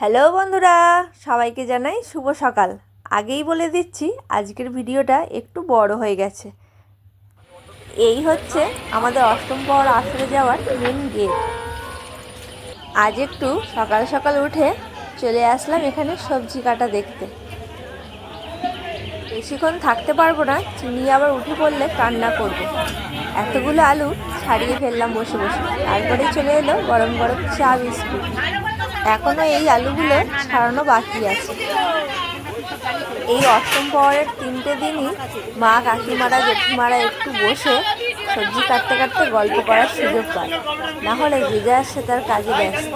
Hello বন্ধুরা, সবাইকে জানাই শুভ সকাল। আগেই বলে দিচ্ছি, আজকের ভিডিওটা একটু বড় হয়ে গেছে। এই হচ্ছে আমাদের অষ্টম পর আসরে যাওয়ার মেন গেট আজ একটু সকাল সকাল উঠে চলে আসলাম এখানে সবজি কাটা দেখতে। বেশিক্ষণ থাকতে পারব না, চিনি আবার উঠে পড়লে কান্না করবে। এতগুলো আলু ছাড়িয়ে ফেললাম বসে বসে। তারপরেই চলে এলো গরম গরম চা বিস্কুট। এখনও এই আলুগুলো ছাড়ানো বাকি আছে। এই অষ্টম পরের তিনটে দিনই মা কাকিমারা, জেঠিমারা একটু বসে সবজি কাটতে কাটতে গল্প করার সুযোগ পায়। না হলে যে সে তার কাজে ব্যস্ত।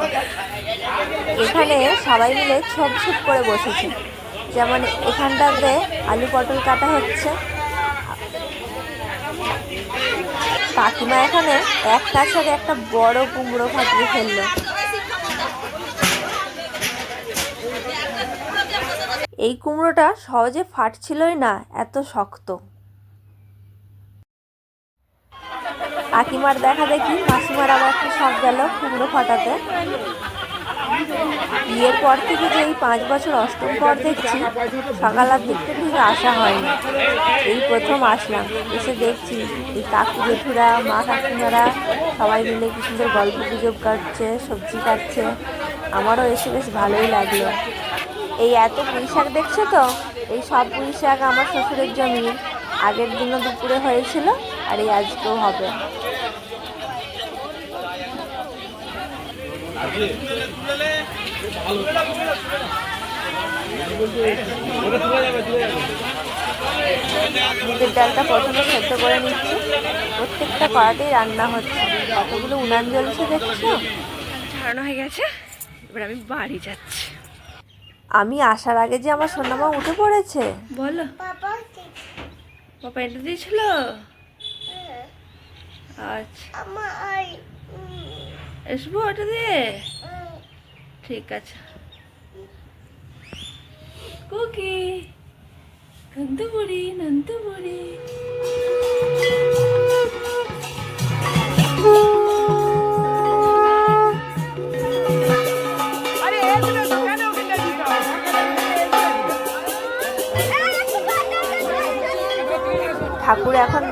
এখানে সবাই মিলে ছোপ ছোপ করে বসেছে। যেমন এখানটাতে আলু পটল কাটা হচ্ছে। কাকিমা এখানে একটার সাথে একটা বড় কুমড়ো ফাটিয়ে ফেলল। এই কুমড়োটা সহজে ফাটছিলই না, এত শক্ত। কাকিমার দেখা দেখি মাসিমার আবার একটু শখ গেল কুমড়ো ফাটাতে। বিয়ের পর থেকে যে এই পাঁচ বছর অষ্টম পর দেখছি সকালের দিকটা ঠিক আসা হয়নি। এই প্রথম আসলাম, এসে দেখছি এই কাকু জেঠুরা, মা কাকিমারা সবাই মিলে কি সুন্দর গল্প গুজব কাটছে, সবজি কাটছে। আমারও এসে বেশ ভালোই লাগল। এই এত পুঁই শাক দেখছ তো? এই সব পুঁই শাক আমার শ্বশুরের জমি। আগের দিনও দুপুরে হয়েছিল আর এই আজকেও হবে। মুগের ডালটা প্রথমে সেদ্ধ করে নিচ্ছি। প্রত্যেকটা কড়াতেই রান্না হচ্ছে। কতগুলো উনান জ্বলছে দেখছ? ছাড়ানো হয়ে গেছে। এবার আমি বাড়ি যাচ্ছি। আমি আসার আগে যে আমার সোনামা উঠে পড়েছে। বলো। পাপা এটা দিয়েছিল? আচ্ছা। আসব ওটা দিয়ে? ঠিক আছে। কুকি নন্দুবুড়ি নন্দুবুড়ি।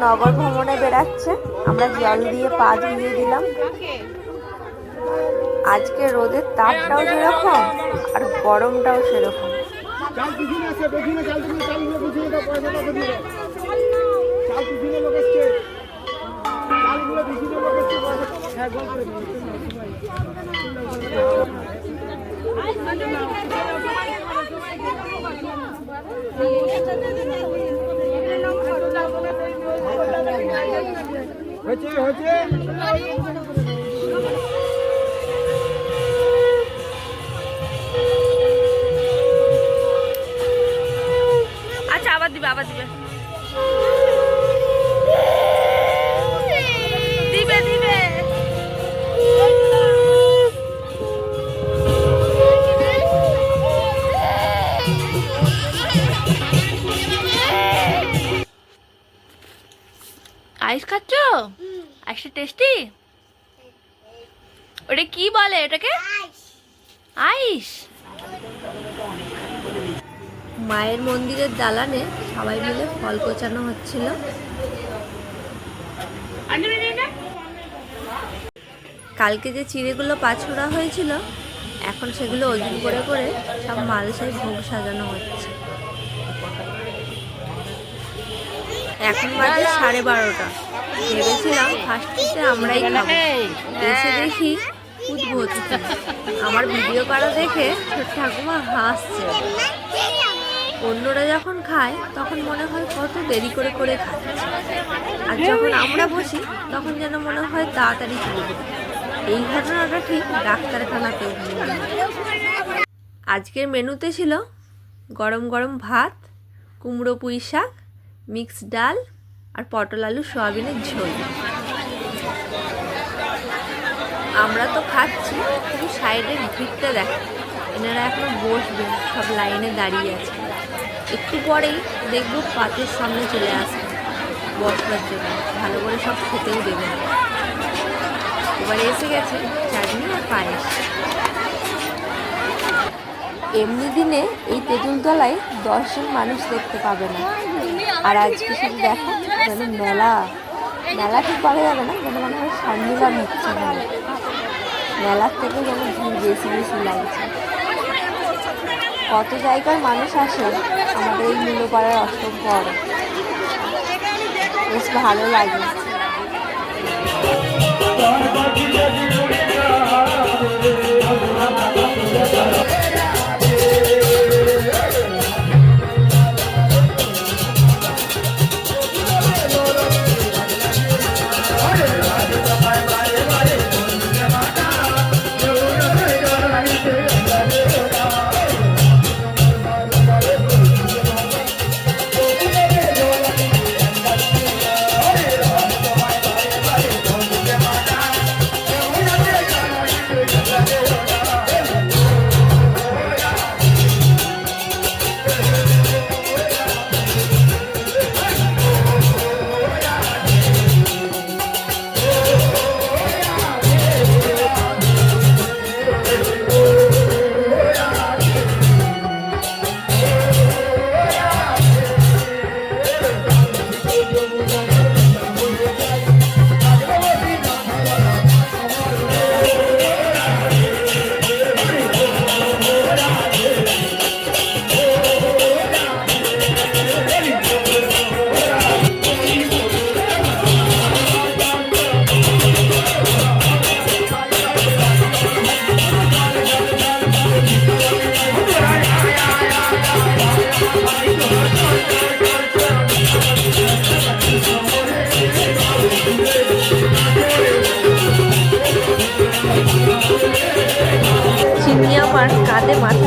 নগর ভ্রমণে বেড়াচ্ছে। আমরা জল দিয়ে পা ধুইয়ে দিলাম। আজকে রোদের তাপটাও যেরকম, আর গরমটাও সেরকম। হয়েছে হয়েছে? আচ্ছা আবার দিবে আবার দিবে। দিবে টেস্টি ওটা কি বলে এটাকে? আইস মায়ের মন্দিরের দালানে সবাই মিলে ফল কোচানো হচ্ছিল। কালকে যে চিড়েগুলো পাছড়া হয়েছিল এখন সেগুলো ওজন করে করে সব মালসায় ভোগ সাজানো হচ্ছে। এখন বাজে সাড়ে বারোটা। ভেবেছিলাম ফার্স্ট ফার্স্টে আমরাই খাব। এসে দেখি উদ্ভূত আমার ভিডিও করা দেখে ছোট ঠাকুমা হাসছে। অন্যরা যখন খায় তখন মনে হয় কত দেরি করে করে খাচ্ছে। আর যখন আমরা বসি তখন যেন মনে হয় তাড়াতাড়ি চলবে এই ঘটনাটা ঠিক ডাক্তারখানাতেও। আজকের মেনুতে ছিল গরম গরম ভাত কুমড়ো পুঁই শাক মিক্সড ডাল আর পটল আলু সয়াবিনের ঝোল। আমরা তো খাচ্ছি, কিন্তু সাইডের ভিড়টা দেখ, এনারা এখনও বসবে, সব লাইনে দাঁড়িয়ে আছে। একটু পরেই দেখব পাতের সামনে চলে আসবে, বসবার জন্য। ভালো করে সব খেতেও দেবে। এবারে এসে গেছে চাটনি আর পায়েস। এমনি দিনে এই তেঁতুলতলায় দশজন মানুষ দেখতে পাবে না। আর আজকে শুধু দেখো যেন মেলা মেলা ঠিক বলা যাবে না, যেন মনে হয় সম্মিলন হচ্ছে এখানে। মেলার থেকে যেন ভিড় বেশি বেশি লাগছে। কত জায়গার মানুষ আসে আমাদের এই মূল্যপাড়ার অষ্টম পর বেশ ভালো লাগে।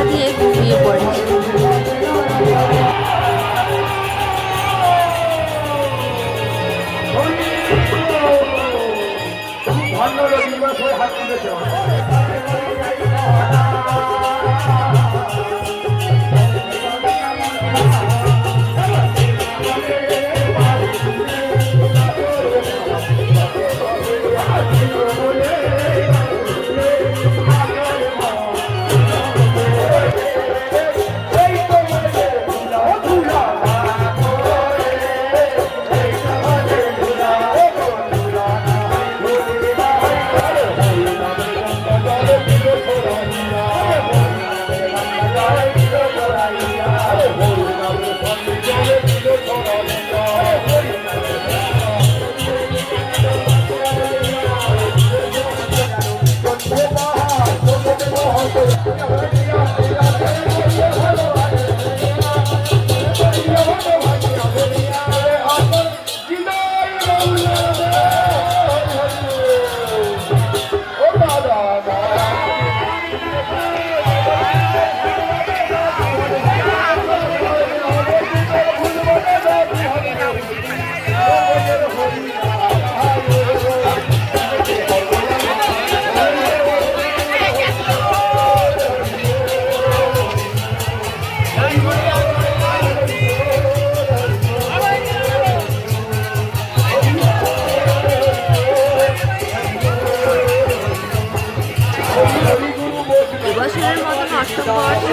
মাথা দিয়ে ঘুমিয়ে পড়েছে এবছরের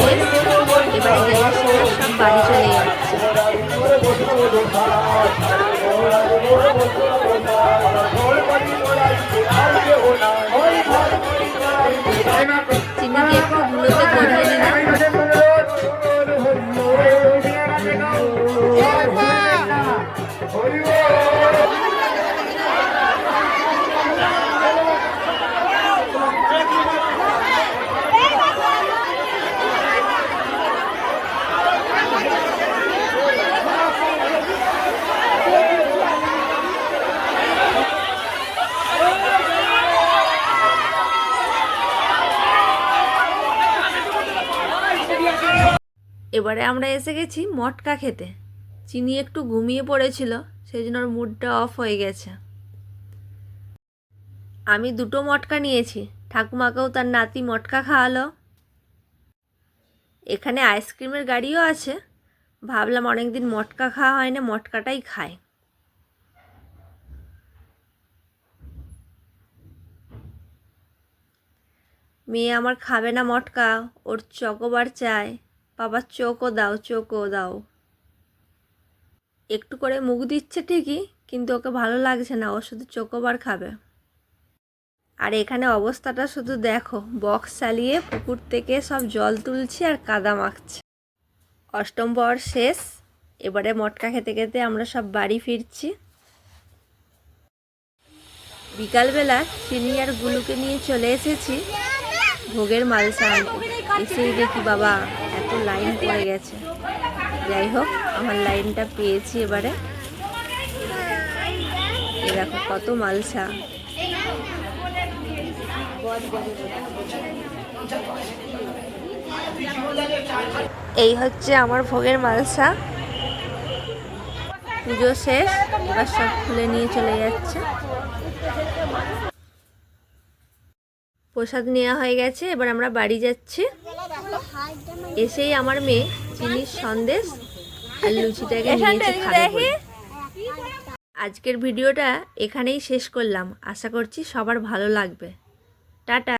শেষ এবারে দেবশ্রীরা সব বাড়ি একটু ধুলোতে গড়িয়ে দিলাম এবারে আমরা এসে গেছি মটকা খেতে। চিনি একটু ঘুমিয়ে পড়েছিল সেই জন্য ওর মুডটা অফ হয়ে গেছে। আমি দুটো মটকা নিয়েছি, ঠাকুমাকেও তার নাতি মটকা খাওয়ালো। এখানে আইসক্রিমের গাড়িও আছে। ভাবলাম অনেক দিন মটকা খাওয়া হয় না, মটকাটাই খায় মেয়ে আমার খাবে না মটকা, ওর চকোবার চায় বাবার চোখও দাও চোখও দাও। একটু করে মুখ দিচ্ছে ঠিকই, কিন্তু ওকে ভালো লাগছে না, ও শুধু চোকোবার খাবে। আর এখানে অবস্থাটা শুধু দেখো, বক্স চালিয়ে পুকুর থেকে সব জল তুলছে আর কাদা মাখছে। অষ্টম পর শেষ, এবারে মটকা খেতে খেতে আমরা সব বাড়ি ফিরছি। বিকালবেলা চিনি আর গুলুকে নিয়ে চলে এসেছি ভোগের মালসা আনতে এসেই দেখি বাবা, এত লাইন পড়ে গেছে। যাই হোক, আমার লাইনটা পেয়েছি এবারে। দেখো কত মালসা এই হচ্ছে আমার ভোগের মালসা পুজো শেষ, এবার সব খুলে নিয়ে চলে যাচ্ছে। প্রসাদ নেওয়া হয়ে গেছে এবার আমরা বাড়ি যাচ্ছি। এসেই আমার মেয়ে চিনির সন্দেশ আর লুচিটাকে নিয়েছে খাবে বলে। আজকের ভিডিওটা এখানেই শেষ করলাম। আশা করছি সবার ভালো লাগবে। টাটা।